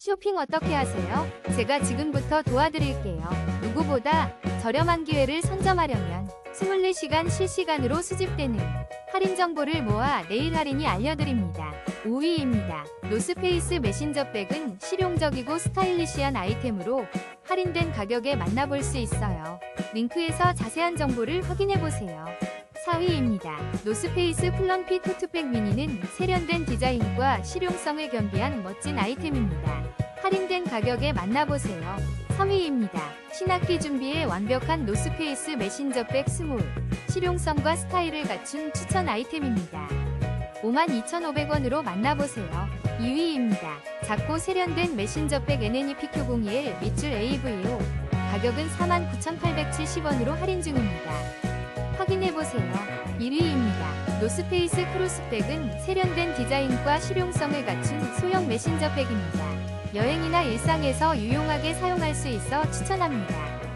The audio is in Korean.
쇼핑 어떻게 하세요? 제가 지금부터 도와드릴게요. 누구보다 저렴한 기회를 선점하려면 24시간 실시간으로 수집되는 할인 정보를 모아 내일 할인이 알려드립니다. 5위입니다. 노스페이스 메신저 백은 실용적이고 스타일리시한 아이템으로 할인된 가격에 만나볼 수 있어요. 링크에서 자세한 정보를 확인해보세요. 4위입니다. 노스페이스 플럼피 토트백 미니는 세련된 디자인과 실용성을 겸비한 멋진 아이템입니다. 할인된 가격에 만나보세요. 3위입니다. 신학기 준비에 완벽한 노스페이스 메신저백 스몰. 실용성과 스타일을 갖춘 추천 아이템입니다. 52,500원으로 만나보세요. 2위입니다. 작고 세련된 메신저백 NNEPQ01 밑줄 AVO. 가격은 49,870원으로 할인 중입니다. 확인해보세요. 1위입니다. 노스페이스 크로스백은 세련된 디자인과 실용성을 갖춘 소형 메신저백입니다. 여행이나 일상에서 유용하게 사용할 수 있어 추천합니다.